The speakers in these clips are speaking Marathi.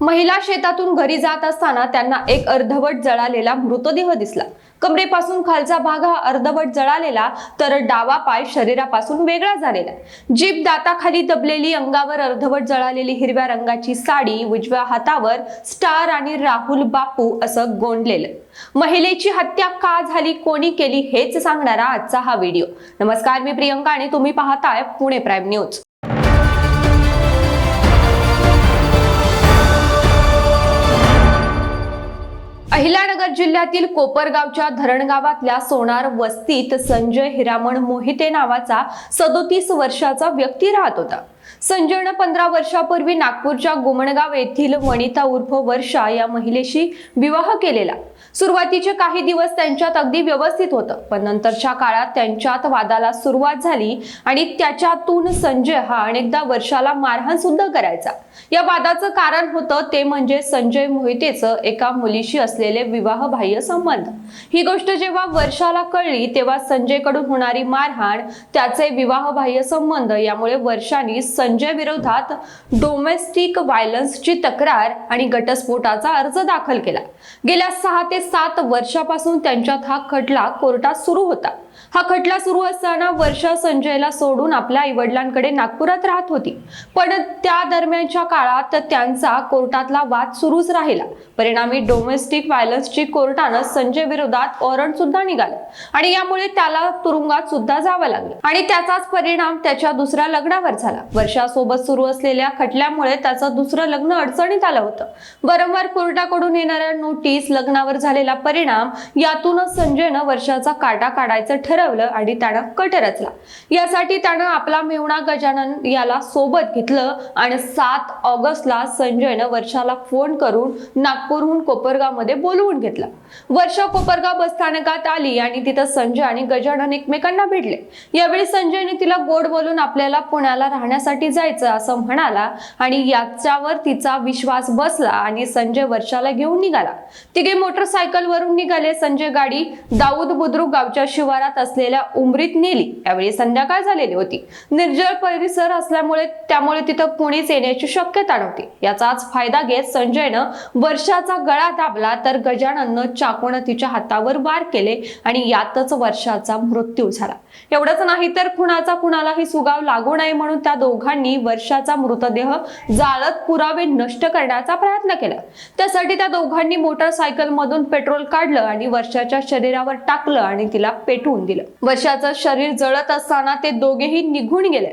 महिला शेतातून घरी जात असताना त्यांना एक अर्धवट जळालेला मृतदेह दिसला. कमरेपासून खालचा भाग हा अर्धवट जळालेला तर डावा पाय शरीरापासून वेगळा झालेला. जीभ दाताखाली दबलेली अंगावर अर्धवट जळालेली हिरव्या रंगाची साडी उजव्या हातावर स्टार आणि राहुल बापू असं गोंडलेलं. महिलेची हत्या का झाली कोणी केली हेच सांगणारा आजचा हा व्हिडिओ. नमस्कार मी प्रियंका आणि तुम्ही पाहताय पुणे प्राईम न्यूज. जिल्ह्यातील कोपरगावच्या धरणगावातल्या सोनार वस्तीत संजय हिरामण मोहिते नावाचा सदोतीस वर्षाचा व्यक्ती राहत होता. संजयनं पंधरा वर्षापूर्वी नागपूरच्या गुमणगाव येथील वनिता उर्फ वर्षा या महिलेशी विवाह केलेला. सुरुवातीचे काही दिवस त्यांच्यात अगदी व्यवस्थित होतं पण नंतरच्या काळात त्यांच्यात वादाला सुरुवात झाली आणि त्याच्यातून संजय हा अनेकदा वर्षाला मारहाण सुद्धा करायचा. या वादाचं कारण होतं ते म्हणजे संजय मोहितेचं एका मुलीशी असलेले विवाहबाह्य संबंध. ही गोष्ट जेव्हा वर्षाला कळली तेव्हा संजयकडून होणारी मारहाण त्याचे विवाहबाह्य संबंध यामुळे वर्षाने संजय विरोधात डोमेस्टिक व्हायलन्सची तक्रार आणि घटस्फोटाचा अर्ज दाखल केला. गेल्या सहा ते सात वर्षापासून त्यांच्यात हा खटला कोर्टात सुरू होता. हा खटला सुरू असताना वर्षा संजयला सोडून आपल्या आईवडिलांकडे नागपुरात राहत होती. पण त्या दरम्यानच्या काळात त्यांचा कोर्टातला वाद सुरूच राहिला. परिणामी डोमेस्टिक व्हायलन्सची कोर्टानं संजय विरोधात वॉरंट सुद्धा निघालं. आणि यामुळे त्याला तुरुंगात सुद्धा जावं लागलं. आणि त्याचाच परिणाम त्याच्या दुसऱ्या लग्नावर झाला. वर्षासोबत सुरू असलेल्या खटल्यामुळे त्याचं दुसरं लग्न अडचणीत आलं होतं. वारंवार कोर्टाकडून येणाऱ्या नोटीस लग्नावर झालेला परिणाम यातूनच संजयनं वर्षाचा काटा काढायचं ठरवलं आणि त्यानं कट रचला. यासाठी त्यानं आपला मेवणा गजानन याला सोबत घेतलं आणि सात ऑगस्टला संजयनं वर्षाला फोन करून नागपूरहून कोपरगावमध्ये बोलवून घेतलं. वर्षा कोपरगाव बस स्थानकात आली आणि तिथं संजय आणि गजानन एकमेकांना भेटले. यावेळी संजयने तिला गोड बोलून आपल्याला पुण्याला राहण्यासाठी जायचं असं म्हणाला आणि याच्यावर तिचा विश्वास बसला आणि संजय वर्षाला घेऊन निघाला. तिघे मोटरसायकलवरून निघाले. संजय गाडी दाऊद बुद्रुक गावच्या शिवारात असलेल्या उमरीत नेली. यावेळी संध्याकाळ झालेली होती. निर्जळ परिसर असल्यामुळे त्यामुळे तिथं कुणीच येण्याची शक्यता नव्हती. याचाच फायदा घेत संजयनं वर्षाचा गळा दाबला तर गजानननं चाकूनं तिच्या हातावर वार केले आणि यातच वर्षाचा मृत्यू झाला. एवढंच नाही तर कुणाचा कुणालाही सुगाव लागू नये म्हणून त्या दोघांनी वर्षाचा मृतदेह जाळत पुरावे नष्ट करण्याचा प्रयत्न केला. त्यासाठी त्या दोघांनी मोटरसायकल मधून पेट्रोल काढलं आणि वर्षाच्या शरीरावर टाकलं आणि तिला पेटून दिलं. वर्षाचं शरीर जळत असताना ते दोघेही निघून गेले.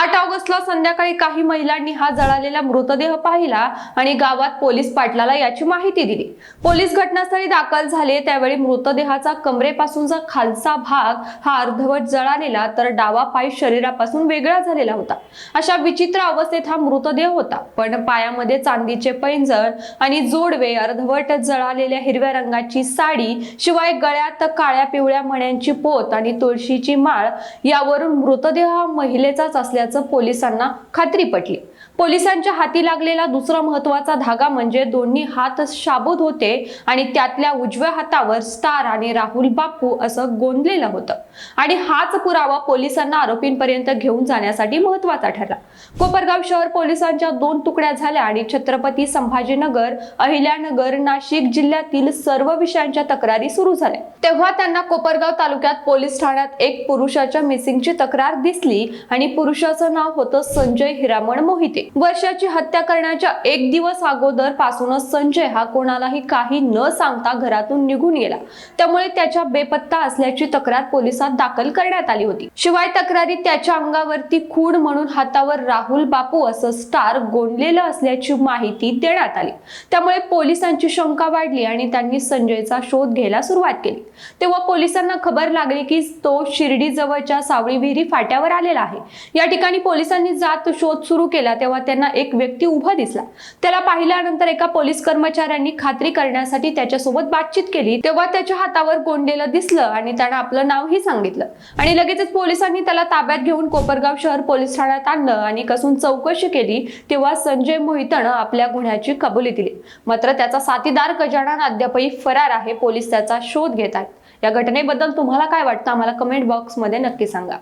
आठ ऑगस्टला संध्याकाळी काही महिलांनी हा जळालेला मृतदेह पाहिला आणि गावात पोलीस पाटलाला याची माहिती दिली. पोलीस घटनास्थळी दाखल झाले. त्यावेळी मृतदेहाचा कमरेपासूनचा खालचा भाग हा अर्धवट जळालेला तर डावा पाय शरीरापासून वेगळा झालेला होता. अशा विचित्र अवस्थेत हा मृतदेह होता. पण पायामध्ये चांदीचे पैंजण आणि जोडवे अर्धवट जळालेल्या हिरव्या रंगाची साडी शिवाय गळ्यात काळ्या पिवळ्या मण्यांची पोत आणि तुळशीची माळ यावरून मृतदेह हा महिलेचाच असल्याचं पोलिसांना खात्री पटली. पोलिसांच्या हाती लागलेला दुसरा महत्त्वाचा धागा म्हणजे दोन्ही हात शाबूत होते आणि त्यातल्या उजव्या हातावर स्टार आणि राहुल बापू असं गोंदलेलं होतं. आणि हाच पुरावा पोलिसांना आरोपींपर्यंत घेऊन जाण्यासाठी महत्त्वाचा ठरला. कोपरगाव शहर पोलिसांच्या दोन तुकड्या झाल्या आणि छत्रपती संभाजीनगर अहिल्यानगर नाशिक जिल्ह्यातील सर्व विषयांच्या तक्रारी सुरू झाल्या. तेव्हा त्यांना कोपरगाव तालुक्यात पोलीस ठाण्यात एक पुरुषाच्या मिसिंगची तक्रार दिसली आणि पुरुषाचं नाव होतं संजय हिरामण मोहिते. वर्षाची हत्या करण्याच्या एक दिवस अगोदर पासूनच संजय हा कोणालाही काही न सांगता घरातून निघून गेला. त्यामुळे त्याच्या बेपत्ता असल्याची तक्रार पोलिसात दाखल करण्यात आली होती. शिवाय तक्रारीत त्याच्या अंगावरती खूण म्हणून हातावर राहुल बापू असं स्टार गोंडलेलं असल्याची माहिती देण्यात आली. त्यामुळे पोलिसांची शंका वाढली आणि त्यांनी संजयचा शोध घ्यायला सुरुवात केली. तेव्हा पोलिसांना खबर लागली की तो शिर्डी जवळच्या सावळी विहिरी फाट्यावर आलेला आहे. या ठिकाणी पोलिसांनी जात शोध सुरू केला तेव्हा त्यांना एक व्यक्ती उभा दिसला. त्याला पाहिल्यानंतर एका पोलीस कर्मचाऱ्यांनी खात्री करण्यासाठी त्याच्यासोबत बातचीत केली. तेव्हा त्याच्या हातावर गोंडलेलं दिसलं आणि त्यानं आपलं नावही सांगितलं. आणि लगेचच पोलिसांनी त्याला ताब्यात घेऊन कोपरगाव शहर पोलीस ठाण्यात आणलं आणि कसून चौकशी केली तेव्हा संजय मोहितनं आपल्या गुन्ह्याची कबुली दिली. मात्र त्याचा साथीदार गजानन अद्यापही फरार आहे पोलीस त्याचा शोध घेत आहेत. या घटनेबद्दल तुम्हाला काय वाटतं? आम्हाला कमेंट बॉक्समध्ये नक्की सांगा.